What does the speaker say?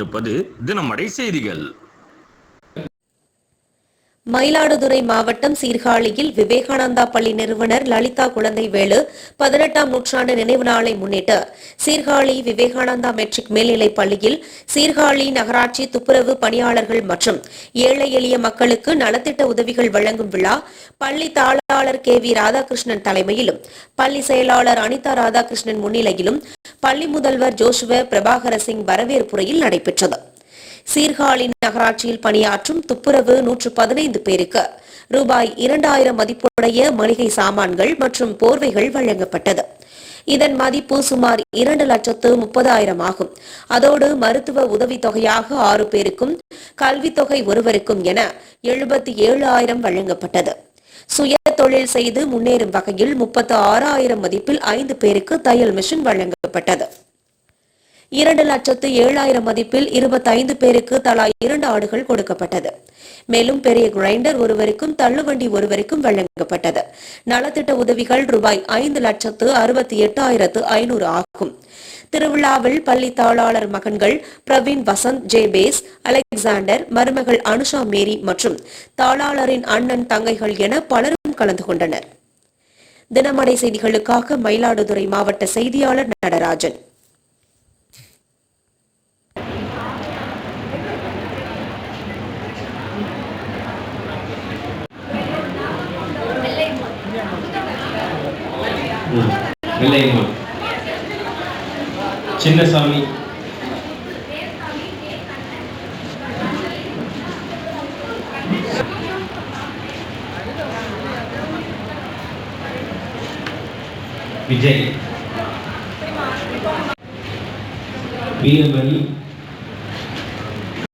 கொண்டிருப்பது தினமடை செய்திகள். மயிலாடுதுறை மாவட்டம் சீர்காழியில் விவேகானந்தா பள்ளி நிறுவனர் லலிதா குழந்தைவேலு பதினெட்டாம் நூற்றாண்டு நினைவு நாளை முன்னிட்டு சீர்காழி விவேகானந்தா மெட்ரிக் மேல்நிலைப் பள்ளியில் சீர்காழி நகராட்சி துப்புரவு பணியாளர்கள் மற்றும் ஏழை எளிய மக்களுக்கு நலத்திட்ட உதவிகள் வழங்கும் விழா பள்ளி தாளாளர் கே வி ராதாகிருஷ்ணன் தலைமையிலும் பள்ளி செயலாளர் அனிதா ராதாகிருஷ்ணன் முன்னிலையிலும் பள்ளி முதல்வர் ஜோஷுவ பிரபாகர சிங் வரவேற்புரையில் நடைபெற்றது. சீர்காழி நகராட்சியில் பணியாற்றும் துப்புரவு நூற்று பதினைந்து பேருக்கு ரூபாய் இரண்டாயிரம் மதிப்புடைய மளிகை சாமான்கள் மற்றும் போர்வைகள் வழங்கப்பட்டது. இதன் மதிப்பு சுமார் இரண்டு லட்சத்து முப்பதாயிரம் ஆகும். அதோடு மருத்துவ உதவித்தொகையாக ஆறு பேருக்கும் கல்வித்தொகை ஒருவருக்கும் என எழுபத்தி ஏழு ஆயிரம் வழங்கப்பட்டது. சுய தொழில் செய்து முன்னேறும் வகையில் முப்பத்து ஆறாயிரம் மதிப்பில் ஐந்து பேருக்கு தையல் மிஷின் வழங்கப்பட்டது. இரண்டு லட்சத்து ஏழாயிரம் மதிப்பில் இருபத்தைந்து பேருக்கு தலா இரண்டு ஆடுகள் கொடுக்கப்பட்டது. மேலும் பெரிய கிரைண்டர் ஒருவருக்கும் தள்ளுவண்டி ஒருவருக்கும் வழங்கப்பட்டது. நலத்திட்ட உதவிகள் ரூபாய் ஐந்து லட்சத்து அறுபத்தி எட்டாயிரத்து ஐநூறு ஆகும். திருவிழாவில் பள்ளி தாளாளர் மகன்கள் பிரவீன் வசந்த் ஜேபேஸ் அலெக்சாண்டர் மருமகள் அனுஷா மேரி மற்றும் தாளாளரின் அண்ணன் தங்கைகள் என பலரும் கலந்து கொண்டனர். தினமடை செய்திகளுக்காக மயிலாடுதுறை மாவட்ட செய்தியாளர் நடராஜன். வெள்ளையம்மன் சின்னசாமி. விஜய். வீரமணி